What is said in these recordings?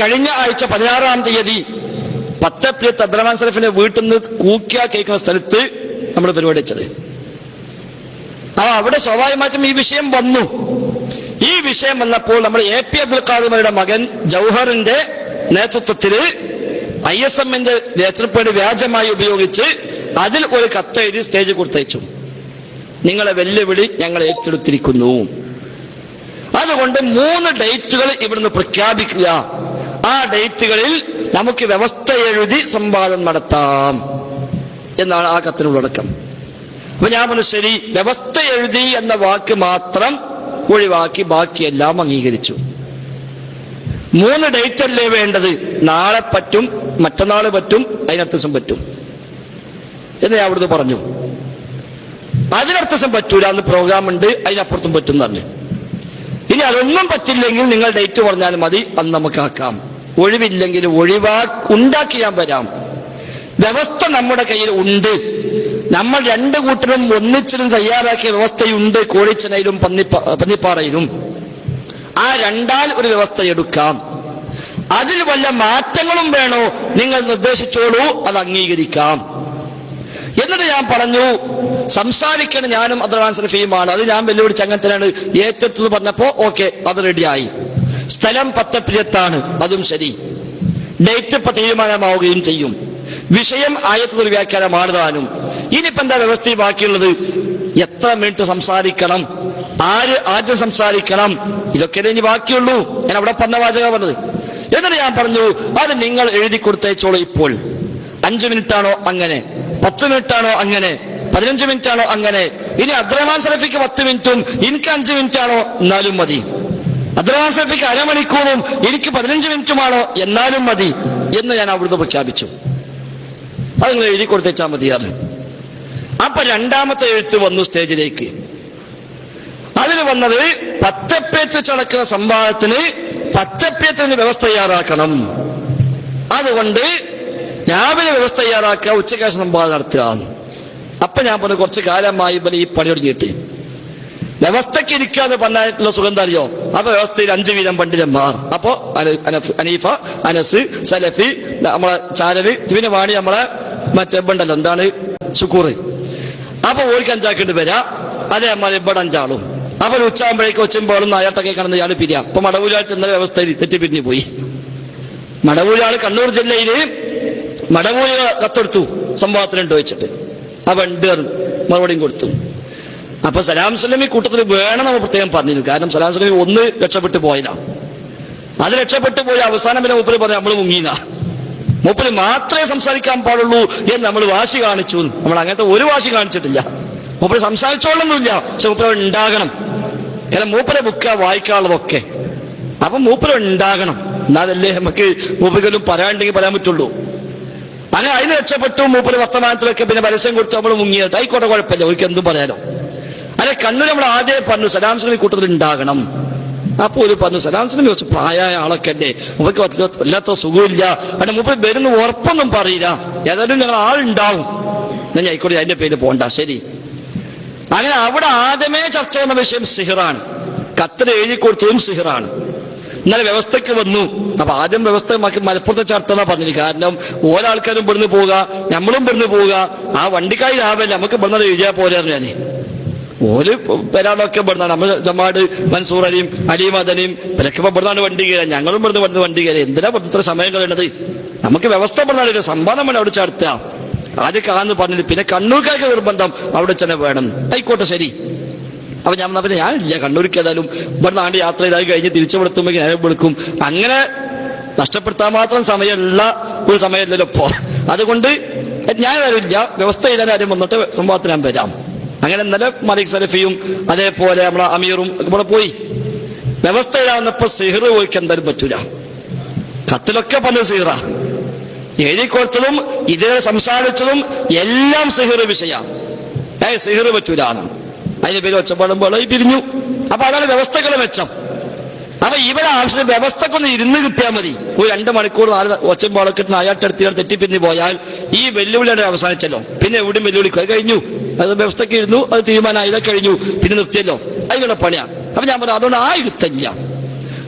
കഴിഞ്ഞ ആഴ്ച പതിനാറാം തീയതി പത്തപ്പിലെ തദ്രമാൻ സലഫിന്റെ വീട്ടിൽ നിന്ന് കൂക്കിയ കേൾക്കുന്ന സ്ഥലത്ത് നമ്മൾ പരിപാടി വെച്ചത്. ആ അവിടെ സ്വാഭാവികമായിട്ടും ഈ വിഷയം വന്നു. ഈ വിഷയം വന്നപ്പോൾ നമ്മൾ എ പി അബ്ദുൽ ഖാദിമയുടെ മകൻ ജൗഹറിന്റെ നേതൃത്വത്തിൽ ഐ എസ് എമ്മിന്റെ നേതൃത്വപ്പേട് വ്യാജമായി ഉപയോഗിച്ച് അതിൽ ഒരു കത്തെഴുതി സ്റ്റേജ് കൊടുത്തയച്ചു. നിങ്ങളെ വെല്ലുവിളി ഞങ്ങൾ ഏറ്റെടുത്തിരിക്കുന്നു. അതുകൊണ്ട് മൂന്ന് ഡേറ്റുകൾ ഇവിടുന്ന് പ്രഖ്യാപിക്കുക. ആ ഡേറ്റുകളിൽ നമുക്ക് വ്യവസ്ഥ എഴുതി സംവാദം നടത്താം. എന്നാണ് ആ കത്തിനുള്ളടക്കം. അപ്പൊ ഞാൻ പറഞ്ഞു ശരി വ്യവസ്ഥ എഴുതി എന്ന വാക്ക് മാത്രം ഒഴിവാക്കി ബാക്കിയെല്ലാം അംഗീകരിച്ചു. മൂന്ന് ഡേറ്റ് അല്ലേ വേണ്ടത്? നാളെ പറ്റും മറ്റന്നാൾ പറ്റും അതിനർത്ഥം പറ്റും. എന്ന് ഞാൻ അവിടുന്ന് പറഞ്ഞു. അതിനർത്ഥം പറ്റൂല അന്ന് പ്രോഗ്രാം ഉണ്ട് അതിനപ്പുറത്തും പറ്റും എന്ന് പറഞ്ഞു. ഇനി അതൊന്നും പറ്റില്ലെങ്കിൽ നിങ്ങൾ ഡേറ്റ് പറഞ്ഞാൽ മതി അന്ന് നമുക്ക് ആക്കാം. ഒഴിവില്ലെങ്കിൽ ഒഴിവാ ഉണ്ടാക്കി ഞാൻ വരാം. വ്യവസ്ഥ നമ്മുടെ കയ്യിൽ ഉണ്ട്. നമ്മൾ രണ്ടു കൂട്ടരും ഒന്നിച്ചിരുന്ന് തയ്യാറാക്കിയ വ്യവസ്ഥയുണ്ട് കോഴിച്ചനയിലും പന്നിപ്പാ പന്നിപ്പാറയിലും. ആ രണ്ടാൽ ഒരു വ്യവസ്ഥ എടുക്കാം. അതിൽ വല്ല മാറ്റങ്ങളും വേണോ നിങ്ങൾ നിർദ്ദേശിച്ചോളൂ അത് അംഗീകരിക്കാം. എന്നിട്ട് ഞാൻ പറഞ്ഞു സംസാരിക്കണം ഞാനും അബ്ദുറഹ്മാൻ സലഫിയുമാണ്. അത് ഞാൻ വെല്ലുവിളിച്ച് അങ്ങനത്തെയാണ് ഏറ്റെടുത്തത് പറഞ്ഞപ്പോ ഓക്കെ അത് റെഡിയായി സ്ഥലം പത്തപ്പിലത്താണ് അതും ശരി. ഡേറ്റ് ഇപ്പൊ തീരുമാനമാവുകയും ചെയ്യും. വിഷയം ആയത്തൊരു വ്യാഖ്യാനമാണ് താനും ഇനിയിപ്പോ എന്താ വ്യവസ്ഥ ബാക്കിയുള്ളത്? എത്ര മിനിറ്റ് സംസാരിക്കണം? ആര് ആദ്യം സംസാരിക്കണം? ഇതൊക്കെ ഇനി ബാക്കിയുള്ളൂ. ഞാൻ അവിടെ പറഞ്ഞ വാചക പറഞ്ഞത്. എന്നിട്ട് ഞാൻ പറഞ്ഞു അത് നിങ്ങൾ എഴുതി കൊടുത്തേച്ചോളൂ ഇപ്പോൾ. അഞ്ചു മിനിറ്റാണോ അങ്ങനെ? പത്ത് മിനിറ്റാണോ അങ്ങനെ? പതിനഞ്ച് മിനിറ്റാണോ അങ്ങനെ? ഇനി അബ്ദുറഹ്മാൻ സലഫിക്ക് പത്ത് മിനിറ്റും എനിക്ക് അഞ്ച് മിനിറ്റാണോ? എന്നാലും മതി. സലഫിക്ക് അരമണിക്കൂറും എനിക്ക് പതിനഞ്ച് മിനിറ്റുമാണ് എന്നാലും മതി എന്ന് ഞാൻ അവിടുന്ന് പ്രഖ്യാപിച്ചു. അത് നിങ്ങൾ എഴുതി കൊടുത്തേച്ചാൽ മതിയാണ് അപ്പൊ രണ്ടാമത്തെ എഴുത്ത് വന്നു സ്റ്റേജിലേക്ക്. അതിൽ വന്നത് പത്തപ്പേത്ത് ചടക്കുന്ന സംവാദത്തിന് പത്തപ്പേത്തിന് വ്യവസ്ഥ തയ്യാറാക്കണം. അതുകൊണ്ട് രാവിലെ വ്യവസ്ഥ തയ്യാറാക്കുക ഉച്ചക്കാശ സംവാദം നടത്തുക അപ്പൊ ഞാൻ പറഞ്ഞു കുറച്ച് കാലമായി ഇവരെ ഈ പണി തുടങ്ങിയിട്ട് വ്യവസ്ഥയ്ക്ക് ഇരിക്കുക എന്ന് പറഞ്ഞിട്ടുള്ള സുഖം അറിയോ അപ്പൊ വ്യവസ്ഥയിൽ അഞ്ചു വീതം പണ്ഡിതന്മാർ. അപ്പോ അനീഫ അനസ് സലഫി നമ്മളെ ചാരവി പിന്നെ വാണി നമ്മളെ മറ്റേ ബണ്ടല്ലോ എന്താണ്? ശുക്കൂർ അപ്പൊ ഓർക്ക് അഞ്ചാക്കിട്ട് വരാ അതേ അമ്മ ഇവിടെ അഞ്ചാളും. അപ്പൊ ഒരു ഉച്ചയാകുമ്പോഴേക്ക് ഒച്ചുമ്പോഴും നായാട്ടൊക്കെ കാണുന്ന ഇയാൾ പിരിയാം. അപ്പൊ മടവൂരായിട്ട് ഇന്നലെ വ്യവസ്ഥയിൽ തെറ്റിപ്പിരിഞ്ഞു പോയി. മടവൂരാൾ കണ്ണൂർ ജില്ലയിൽ മടവൂര് കത്തെടുത്തു സംഭവത്തിനുണ്ട് വെച്ചിട്ട്. പറഞ്ഞു. മറുപടിയും കൊടുത്തു. അപ്പൊ സലാം സ്വലമി കൂട്ടത്തിൽ വേണം നമ്മൾ പ്രത്യേകം പറഞ്ഞിരുന്നു. കാരണം സലാം സ്വലമി ഒന്ന് രക്ഷപ്പെട്ടു പോയതാ. അത് രക്ഷപ്പെട്ടു പോയി അവസാനം പിന്നെ മൂപ്പര് പറഞ്ഞു നമ്മൾ മുങ്ങീന മൂപ്പര് മാത്രമേ സംസാരിക്കാൻ പാടുള്ളൂ എന്ന് നമ്മൾ വാശി കാണിച്ചു. നമ്മൾ അങ്ങനത്തെ ഒരു വാശി കാണിച്ചിട്ടില്ല. മൂപ്പര് സംസാരിച്ചോളൊന്നുമില്ല. പക്ഷെ മൂപ്പര ഉണ്ടാകണം. കാരണം മൂപ്പരെ ബുക്ക വായിക്കാനുള്ളതൊക്കെ. അപ്പൊ മൂപ്പര ഉണ്ടാകണം. എന്നാലല്ലേ നമുക്ക് മൂപ്പരിക്കലും പറയാണ്ടെങ്കിൽ പറയാൻ പറ്റുള്ളൂ. അങ്ങനെ അതിന് രക്ഷപ്പെട്ടു. മൂപ്പര് വർത്തമാനത്തിലൊക്കെ പിന്നെ പരസ്യം കൊടുത്തു നമ്മൾ മുങ്ങിയിട്ട് ആയിക്കോട്ടെ കുഴപ്പമില്ല. ഒരിക്കൽ എന്തും പറയാലോ. കണ്ണൂർ നമ്മൾ ആദ്യം പറഞ്ഞു സലാം സ്ലമി കൂട്ടത്തിൽ ഉണ്ടാകണം അപ്പൊ ഒരു പറഞ്ഞു സലാം സ്ലമി കുറച്ച് പ്രായമായ ആളൊക്കെ അല്ലേ? വല്ല- വല്ലാത്ത സുഖമില്ല. അവിടെ മുമ്പ് വരുന്ന ഉറപ്പൊന്നും പറയില്ല. ഏതായാലും ഞങ്ങൾ ആളുണ്ടാവും. ഞാൻ ആയിക്കോട്ടെ അതിന്റെ പേര് പോണ്ട ശരി. അങ്ങനെ അവിടെ ആദ്യമേ ചർച്ച വന്ന വിഷയം സിഹിറാണ്. കത്തിൽ എഴുതി കൊടുത്തതും സിഹിറാണ്. ഇന്നലെ വ്യവസ്ഥയ്ക്ക് വന്നു. അപ്പൊ ആദ്യം വ്യവസ്ഥ മലപ്പുറത്തെ ചർച്ച പറഞ്ഞത്. കാരണം ഓരോ ആൾക്കാരും ഇവിടുന്ന് പോവുക നമ്മളും ഇവിടുന്ന് പോവുക. ആ വണ്ടിക്കായി ആവല്ലേ നമുക്ക് ഇവിടുന്ന് എഴുതിയാ പോലെ ഞാൻ ഓൽ വരാളൊക്കെ ഇവിടുന്നാണ് നമ്മൾ ജമാട് മൻസൂർ അലിയും അലിയും അദനിയും ഇവരൊക്കെ ഇവിടുന്നാണ് വണ്ടി കയറാൻ ഞങ്ങളും ഇവിടുന്ന് ഇവിടുന്ന് വണ്ടി കയറി എന്തിനാ ഇത്ര സമയം കളയണത്? നമുക്ക് വ്യവസ്ഥ പറഞ്ഞാൽ സംവാദം വേണം അവിടെ ചടുത്ത. ആദ്യം കാന്ന് പറഞ്ഞത് പിന്നെ കണ്ണൂർക്കാർക്ക് നിർബന്ധം അവിടെ ചെന്നെ വേണം. ആയിക്കോട്ടെ ശരി. അപ്പൊ ഞാൻ പറഞ്ഞ പിന്നെ ഞാനില്ല. കണ്ണൂർക്ക് ഏതായാലും ഇവിടെ നാണ്ട് യാത്ര ചെയ്താൽ കഴിഞ്ഞ് തിരിച്ചു വിടുത്തുമ്പോൾ ഞാൻ വിളിക്കും. അങ്ങനെ നഷ്ടപ്പെടുത്താൻ മാത്രം സമയമുള്ള ഒരു സമയമല്ലല്ലോ ഇപ്പോ. അതുകൊണ്ട് ഞാൻ വരില്ല വ്യവസ്ഥ ചെയ്താൽ ആരും വന്നിട്ട് സംഭവത്തിന് ഞാൻ വരാം. അങ്ങനെ ഇന്നലെ മലിക് സലഫിയും അതേപോലെ നമ്മളെ അമീറും ഇവിടെ പോയി. വ്യവസ്ഥ സിഹർ പോയിക്ക് എന്തായാലും പറ്റൂല. കത്തിലൊക്കെ പറഞ്ഞ സിഹിറ. എഴുതി കൊടുത്തതും ഇതിനെ സംസാരിച്ചതും എല്ലാം സിഹർ വിഷയ. ഏ സിഹർ പറ്റൂലാണ് അതിന് പേര് ഒച്ചപ്പാടുമ്പോൾ പിരിഞ്ഞു. അപ്പൊ അതാണ് വ്യവസ്ഥകളെ മെച്ചം. അപ്പൊ ഇവരെ ആവശ്യം വ്യവസ്ഥക്കൊന്ന് ഇരുന്ന് കിട്ടിയാൽ മതി. ഒരു രണ്ട് മണിക്കൂർ നാല് ഒച്ചമ്പാളൊക്കെ ഇട്ട് നായാട്ടെടുത്ത് തെറ്റിപ്പിരിഞ്ഞ് പോയാൽ ഈ വെല്ലുവിളിയുടെ അവസാനിച്ചല്ലോ. പിന്നെ എവിടെയും വെല്ലുവിളിക്കും. അത് കഴിഞ്ഞു. അത് വ്യവസ്ഥക്ക് ഇരുന്നു അത് തീരുമാനമായി. കഴിഞ്ഞു. പിന്നെ നിർത്തിയല്ലോ. അതിനുള്ള പണിയാ. അപ്പൊ ഞാൻ പറഞ്ഞു അതുകൊണ്ട് ആ ഇരുത്തല്ല.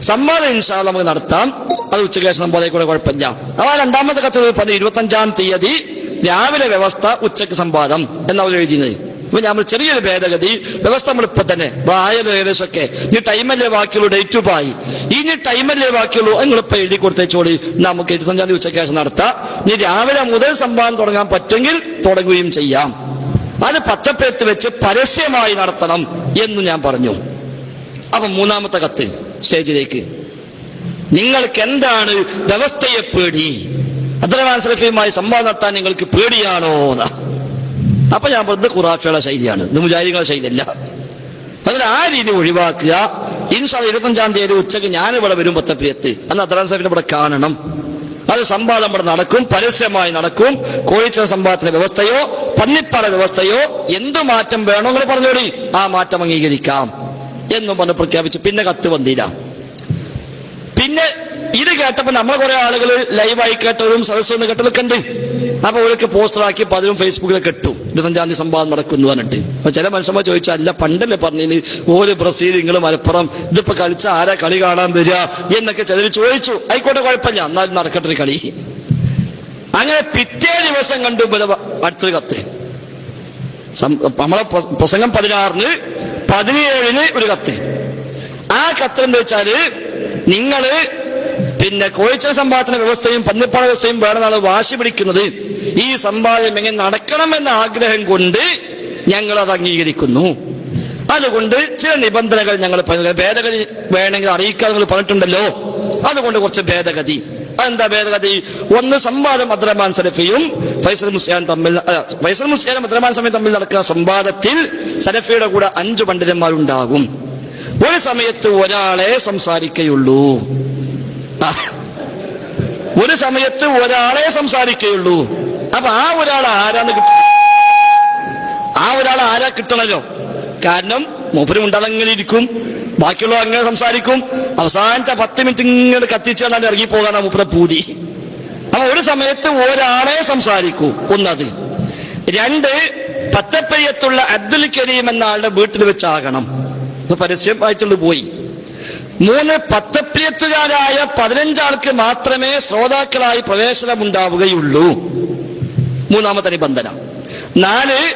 സമ്മാനം ഇൻഷാൽ നമുക്ക് നടത്താം. അത് ഉച്ചയ്ക്ക് ശേഷം സംവാദം കൂടെ കുഴപ്പമില്ല. അപ്പൊ രണ്ടാമത്തെ കത്ത് പറഞ്ഞു ഇരുപത്തഞ്ചാം തീയതി രാവിലെ വ്യവസ്ഥ ഉച്ചയ്ക്ക് സംവാദം എന്നവർ എഴുതിയത്. അപ്പൊ നമ്മൾ ചെറിയൊരു ഭേദഗതി വ്യവസ്ഥ നമ്മൾ ഇപ്പൊ തന്നെ ആയാലും ഏകദേശമൊക്കെ. നീ ടൈമല്ലേ ബാക്കിയുള്ളൂ ഡേറ്റ് പായി ഇനി ടൈമല്ലേ ബാക്കിയുള്ളൂ നിങ്ങളിപ്പോ എഴുതി കൊടുത്തേച്ചോളി നമുക്ക് ഇരുപത്തഞ്ചാം തീയതി ഉച്ചയ്ക്ക് ശേഷം നടത്താം. ഇനി രാവിലെ മുതൽ സംഭാവന തുടങ്ങാൻ പറ്റുമെങ്കിൽ തുടങ്ങുകയും ചെയ്യാം. അത് പത്തപ്പേത്ത് വെച്ച് പരസ്യമായി നടത്തണം എന്ന് ഞാൻ പറഞ്ഞു. അപ്പൊ മൂന്നാമത്തെ കത്ത് സ്റ്റേജിലേക്ക്. നിങ്ങൾക്ക് എന്താണ് വ്യവസ്ഥയെ പേടി? അദ്രവാൻ സലഫിയുമായി സംവാദം നടത്താൻ നിങ്ങൾക്ക് പേടിയാണോ എന്നാ. അപ്പൊ ഞാൻ പറഞ്ഞത് ഖുറാഫിയുടെ ശൈലിയാണ്. ഇത് മുജാരികളുടെ ശൈലിയല്ല അതിന് ആ രീതി ഒഴിവാക്കുക. ഇൻഷാ ഇരുപത്തഞ്ചാം തീയതി ഉച്ചയ്ക്ക് ഞാൻ ഇവിടെ വരും പത്തപ്രിയത്ത് അന്ന് അബ്ദുറഹ്മാൻ സാഹിബിന് ഇവിടെ കാണണം. അത് സംവാദം ഇവിടെ നടക്കും പരസ്യമായി നടക്കും. കോഴിച്ച സംവാദത്തിന്റെ വ്യവസ്ഥയോ പന്നിപ്പാട വ്യവസ്ഥയോ എന്ത് മാറ്റം വേണോ എന്ന് പറഞ്ഞോടി. ആ മാറ്റം അംഗീകരിക്കാം എന്നും പറഞ്ഞ് പ്രഖ്യാപിച്ചു പിന്നെ കത്ത് വന്നില്ല. പിന്നെ ഇത് കേട്ടപ്പോ നമ്മൾ കുറെ ആളുകൾ ലൈവായി കേട്ടവരും സദസ്സൊന്ന് കേട്ടതൊക്കെ ഉണ്ട്. അപ്പൊ പോസ്റ്റർ പോസ്റ്ററാക്കി പതിനും ഫേസ്ബുക്കിൽ കെട്ടു ഇരുപത്തഞ്ചാം തീയതി സംവാദം നടക്കുന്നു പറഞ്ഞിട്ട്. അപ്പൊ ചില മനുഷ്യന്മാർ ചോദിച്ചു അല്ല പണ്ടല്ലേ പറഞ്ഞു ഓര് ബ്രസീൽ നിങ്ങൾ മലപ്പുറം ഇതിപ്പോ കളിച്ച ആരാ കളി കാണാൻ വരിക? എന്നൊക്കെ ചിലർ ചോദിച്ചു. ആയിക്കോട്ടെ കുഴപ്പമില്ല. എന്നാലും നടക്കട്ടെ കളി. അങ്ങനെ പിറ്റേ ദിവസം കണ്ടു അടുത്തൊരു കത്ത്. നമ്മളെ പ്ര- പ്രസംഗം പതിനാറിന് പതിനേഴിന് ഒരു കത്ത്. ആ കത്ത് എന്താ വെച്ചാൽ നിങ്ങൾ പിന്നെ കോഴിച്ച സമ്പാദന വ്യവസ്ഥയും പന്നിപ്പാട വ്യവസ്ഥയും വേണമെന്നാണ് വാശി പിടിക്കുന്നത് ഈ സമ്പാദ്യം എങ്ങനെ നടക്കണമെന്ന ആഗ്രഹം കൊണ്ട് ഞങ്ങൾ അത് അംഗീകരിക്കുന്നു. അതുകൊണ്ട് ചില നിബന്ധനകൾ ഞങ്ങൾ ഭേദഗതി വേണമെങ്കിൽ അറിയിക്കാൻ നിങ്ങൾ പറഞ്ഞിട്ടുണ്ടല്ലോ. അതുകൊണ്ട് കുറച്ച് ഭേദഗതി. അതെന്താ ഭേദഗതി? ഒന്ന് സംവാദം അദ്രമാൻ സലഫിയും ഫൈസൽ മുസ്ലിയാൻ തമ്മിൽ ഫൈസൽ മുസ്ലിയാനും അദ്രമാൻ സമയം തമ്മിൽ നടക്കുന്ന സംവാദത്തിൽ സലഫിയുടെ കൂടെ അഞ്ചു പണ്ഡിതന്മാരുണ്ടാകും. ഒരു സമയത്ത് ഒരാളെ സംസാരിക്കുകയുള്ളൂ. ഒരു സമയത്ത് ഒരാളെ സംസാരിക്കുകയുള്ളൂ. അപ്പൊ ആ ഒരാൾ ആരാന്ന് കിട്ട ആ ഒരാൾ ആരാ കിട്ടണല്ലോ? കാരണം മൂപ്പര് ഉണ്ടാളങ്ങനെ ഇരിക്കും. ബാക്കിയുള്ള അങ്ങനെ സംസാരിക്കും. അവസാനത്തെ പത്ത് മിനിറ്റ് ഇങ്ങനെ കത്തിച്ചാണ് ഇറങ്ങി പോകാനാ മൂപ്പരെ പൂതി. അപ്പൊ ഒരു സമയത്ത് ഒരാളെ സംസാരിക്കൂ. ഒന്നത്. രണ്ട് പത്തപ്പയ്യത്തുള്ള അബ്ദുൽ കരീം എന്ന ആളുടെ വീട്ടിൽ വെച്ചാകണം. പരസ്യമായിട്ടുള്ള പോയി. മൂന്ന് പത്തപ്രിയത്തുകാരായ പതിനഞ്ചാൾക്ക് മാത്രമേ ശ്രോതാക്കളായി പ്രവേശനമുണ്ടാവുകയുള്ളൂ. മൂന്നാമത്തെ നിബന്ധന. നാല്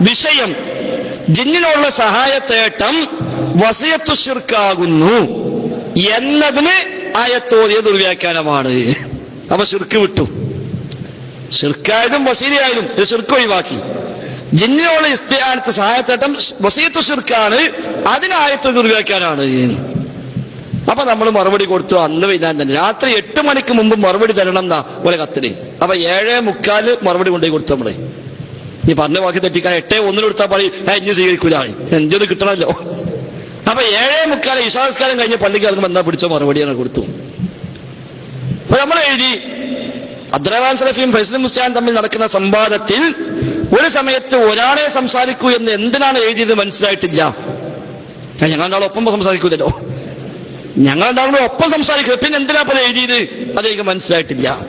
വിഷയം. ജിന്നിനുള്ള സഹായത്തേട്ടം വസിയത്തു ഷിർക്കാകുന്നു എന്നതിന് ആയത്തോതിയ ദുർവ്യാഖ്യാനമാണ്. അപ്പൊ ശുർക്ക് വിട്ടു. ഷിർക്കായതും വസീലയായതും ഇത് ഷിർക്ക് ഒഴിവാക്കി. ജിന്നിനുള്ള ഇസ്തിയാനത്ത് സഹായത്തേട്ടം വസീയത്തു ഷിർക്കാണ് അതിനായത്ത് ദുർവ്യാഖ്യാനാണ് അപ്പൊ നമ്മൾ മറുപടി കൊടുത്തു അന്ന് വൈകുന്നേരം തന്നെ. രാത്രി എട്ട് മണിക്ക് മുമ്പ് മറുപടി തരണം എന്നാ ഒരു കത്തിന്. അപ്പൊ ഏഴേ മുക്കാൽ മറുപടി കൊണ്ടുപോയി കൊടുത്തു നമ്മൾ. നീ പറഞ്ഞ വാക്ക് തെറ്റിക്കാൻ എട്ടേ ഒന്നിന് കൊടുത്താൽ പറയും ഇനി സ്വീകരിക്കൂല എന്തൊരു കിട്ടണമല്ലോ അപ്പൊ ഏഴേ മുക്കാൽ ഇഷാസ്കാരം കഴിഞ്ഞ് പള്ളിക്ക് ഇറങ്ങുമ്പോൾ എന്താ പിടിച്ച മറുപടിയാണ് കൊടുത്തു. അപ്പൊ നമ്മൾ എഴുതി അബ്ദുറഹ്മാൻ സലഫിയും ഫൈസൽ മുസ്ലിം തമ്മിൽ നടക്കുന്ന സംവാദത്തിൽ ഒരു സമയത്ത് ഒരാളെ സംസാരിക്കൂ എന്ന് എന്തിനാണ് എഴുതിയത് മനസ്സിലായിട്ടില്ല. ഞങ്ങൾ ഒപ്പം സംസാരിക്കൂലല്ലോ. ഞങ്ങളുടെ ഒപ്പം സംസാരിക്കുന്നത്? പിന്നെ എന്തിനാ പോലെ എഴുതിയത്? അതെനിക്ക് മനസ്സിലായിട്ടില്ല.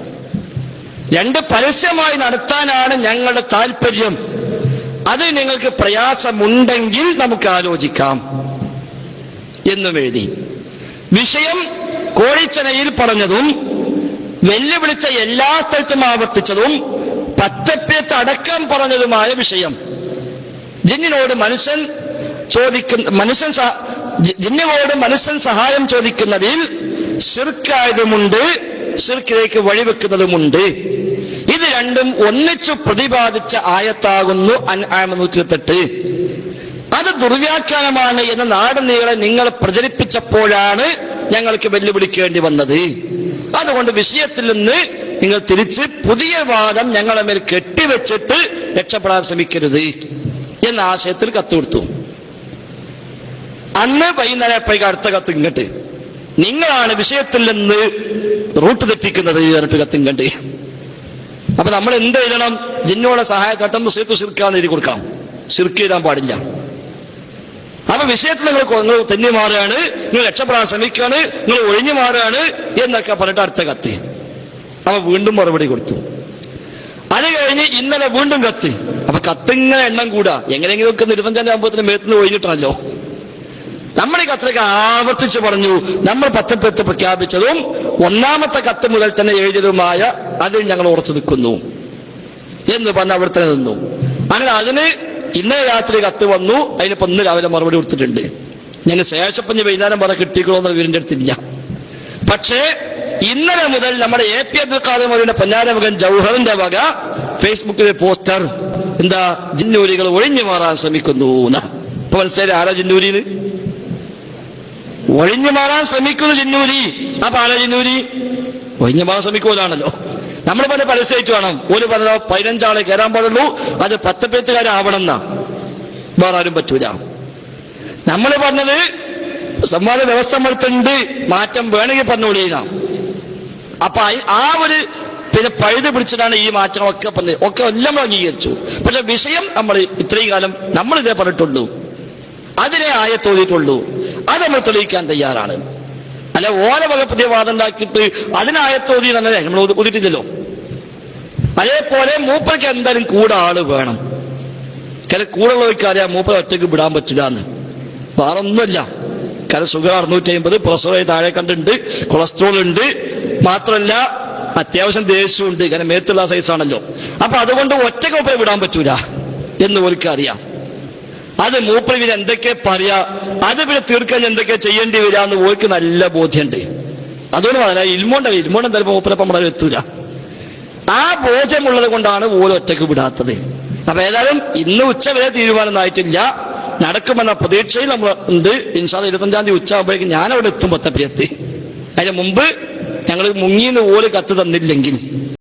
രണ്ട് പരസ്യമായി നടത്താനാണ് ഞങ്ങളുടെ താല്പര്യം. അത് നിങ്ങൾക്ക് പ്രയാസമുണ്ടെങ്കിൽ നമുക്ക് ആലോചിക്കാം. എന്നും എഴുതി. വിഷയം കോഴിച്ചനയിൽ പറഞ്ഞതും വെല്ലുവിളിച്ച എല്ലാ സ്ഥലത്തും ആവർത്തിച്ചതും പച്ചപ്പേത്ത് അടക്കം പറഞ്ഞതുമായ വിഷയം. ജിന്നിനോട് മനുഷ്യൻ ചോദിക്കുന്ന മനുഷ്യൻ സഹ- ജി- മനുഷ്യൻ സഹായം ചോദിക്കുന്നതിൽ ശിർക്കായതുമുണ്ട് ശിർക്കിലേക്ക് വഴിവെക്കുന്നതുമുണ്ട്. ഇത് രണ്ടും ഒന്നിച്ചു പ്രതിപാദിച്ച ആയത്താകുന്നു നൂറ്റിരുത്തെട്ട് അത് ദുർവ്യാഖ്യാനമാണ് എന്ന് നാടുനീളെ നിങ്ങൾ പ്രചരിപ്പിച്ചപ്പോഴാണ് ഞങ്ങൾക്ക് വെല്ലുവിളിക്കേണ്ടി വന്നത്. അതുകൊണ്ട് വിഷയത്തിൽ നിന്ന് നിങ്ങൾ തിരിച്ച് പുതിയ വാദം ഞങ്ങളെ മേൽ കെട്ടിവെച്ചിട്ട് രക്ഷപ്പെടാൻ ശ്രമിക്കരുത് എന്ന ആശയത്തിൽ കത്ത് കൊടുത്തു. അന്ന് വൈകുന്നേരപ്പോഴേക്ക് അടുത്ത കത്ത് ഇങ്ങോട്ട്. നിങ്ങളാണ് വിഷയത്തിൽ നിന്ന് റൂട്ട് തെറ്റിക്കുന്നത് പറഞ്ഞിട്ട് കത്ത് ഇങ്ങോട്ട്. അപ്പൊ നമ്മൾ എന്ത് എഴുതണം? ജിന്നോടെ സഹായത്തട്ടം മുസീത്ത് ശിർക്കാന്ന് എഴുതി കൊടുക്കാം. ശിർക്ക് എഴുതാൻ പാടില്ല. അപ്പൊ വിഷയത്തിൽ നിങ്ങൾ നിങ്ങൾ തെന്നി മാറുകയാണ് നിങ്ങൾ രക്ഷപ്പെടാൻ ശ്രമിക്കുകയാണ് നിങ്ങൾ ഒഴിഞ്ഞു മാറുകയാണ് എന്നൊക്കെ പറഞ്ഞിട്ട് അടുത്ത കത്ത്. അവ വീണ്ടും മറുപടി കൊടുത്തു. അത് കഴിഞ്ഞ് ഇന്നലെ വീണ്ടും കത്ത്. അപ്പൊ കത്തിങ്ങനെ എണ്ണം കൂടാ. എങ്ങനെയെങ്കിലും ഒക്കെ നിർബന്ധന്റെ ആകുമ്പോഴത്തിന് മേത്തിന് ഒഴിഞ്ഞിട്ടാണല്ലോ. നമ്മൾ ഈ കത്തിലേക്ക് ആവർത്തിച്ച് പറഞ്ഞു നമ്മൾ പത്തപ്പെട്ട് പ്രഖ്യാപിച്ചതും ഒന്നാമത്തെ കത്ത് മുതൽ തന്നെ എഴുതിയതുമായ അതിൽ ഞങ്ങൾ ഉറച്ചു നിൽക്കുന്നു എന്ന് പറഞ്ഞ് അവിടെ തന്നെ നിന്നു. അങ്ങനെ അതിന് ഇന്നലെ രാത്രി കത്ത് വന്നു അതിനിപ്പോ ഇന്ന് രാവിലെ മറുപടി കൊടുത്തിട്ടുണ്ട്. ഞാൻ ശേഷപ്പഞ്ഞ് വൈകുന്നേരം പറഞ്ഞ കിട്ടിക്കണോ എന്ന വീടിന്റെ അടുത്തില്ല. പക്ഷേ ഇന്നലെ മുതൽ നമ്മുടെ എ പി അബ്ദുൽ ഖാദർ മറിയുടെ പൊന്നാര മകൻ ജൗഹറിന്റെ വക ഫേസ്ബുക്കിലെ പോസ്റ്റർ എന്താ ജിന്നൂരികൾ ഒഴിഞ്ഞു മാറാൻ ശ്രമിക്കുന്നു. ഇപ്പൊ മനസ്സിലായി ആരാ ജിന്നൂരിന്ന്? ഒഴിഞ്ഞു മാറാൻ ശ്രമിക്കുന്നു ജിന്നൂരി. ആ പാല ജിന്നൂരി. ഒഴിഞ്ഞു മാറാൻ ശ്രമിക്കൂലാണല്ലോ നമ്മൾ പറഞ്ഞ പരസ്യമായിട്ട് വേണം. ഒരു പറഞ്ഞ പതിനഞ്ചാളെ കയറാൻ പാടുള്ളൂ. അത് പത്ത് പേത്തുകാരാവണം എന്നാ വേറെ ആരും പറ്റൂല. നമ്മൾ പറഞ്ഞത് സംവാദ വ്യവസ്ഥ നമ്മൾക്കുണ്ട്. മാറ്റം വേണമെങ്കിൽ പറഞ്ഞോളീന അപ്പൊ ആ ഒരു പിന്നെ പഴുത് പിടിച്ചിട്ടാണ് ഈ മാറ്റങ്ങളൊക്കെ പറഞ്ഞത്. ഒക്കെ എല്ലാം അംഗീകരിച്ചു. പക്ഷെ വിഷയം നമ്മൾ ഇത്രയും കാലം നമ്മൾ ഇതേ പറഞ്ഞിട്ടുള്ളൂ. അതിനെ ആയ അത് നമ്മൾ തെളിയിക്കാൻ തയ്യാറാണ്. അല്ല ഓല വക പുതിയ വാദം ഉണ്ടാക്കിയിട്ട് അതിനായത്തോതി തന്നെ നമ്മൾ ഒതിട്ടില്ലല്ലോ അതേപോലെ മൂപ്പർക്ക് എന്തായാലും കൂടെ ആൾ വേണം. കാരണം കൂടെ ഉള്ളവർക്ക് അറിയാം മൂപ്പർ ഒറ്റയ്ക്ക് വിടാൻ പറ്റില്ല എന്ന്. വേറൊന്നുമില്ല. കാരണം ഷുഗർ അറുന്നൂറ്റി അമ്പത് പ്രഷർ താഴെ കണ്ടുണ്ട് കൊളസ്ട്രോൾ ഉണ്ട്. മാത്രമല്ല അത്യാവശ്യം ദേഷ്യമുണ്ട് കാരണം മേത്തുള്ള സൈസാണല്ലോ അപ്പൊ അതുകൊണ്ട് ഒറ്റയ്ക്ക് മൂപ്പരെ വിടാൻ പറ്റൂല എന്ന് അറിയാം. അത് മൂപ്പർ എന്തൊക്കെ പറയാ? അത് പിന്നെ തീർക്കാൻ എന്തൊക്കെ ചെയ്യേണ്ടി വരിക എന്ന് ഓർക്ക് നല്ല ബോധ്യമുണ്ട്. അതുകൊണ്ട് പറഞ്ഞാൽ ഇൽമോണ്ട ഇൽമോണ്ട് എന്തായാലും മൂപ്പരപ്പം നമ്മളെ എത്തൂല. ആ ബോധ്യമുള്ളത് കൊണ്ടാണ് ഓരോ ഒറ്റയ്ക്ക് വിടാത്തത്. അപ്പൊ ഏതായാലും ഇന്ന് ഉച്ച വരെ തീരുമാനം ആയിട്ടില്ല. നടക്കുമെന്ന പ്രതീക്ഷയിൽ നമ്മൾ ഉണ്ട്. ഇൻഷാദ് ഇരുപത്തഞ്ചാം തീയതി ഉച്ച ആകുമ്പോഴേക്കും ഞാൻ അവിടെ എത്തും പത്തപ്പിലെത്തി അതിന് മുമ്പ് ഞങ്ങൾ മുങ്ങിന്ന് ഓൽ കത്ത് തന്നില്ലെങ്കിൽ.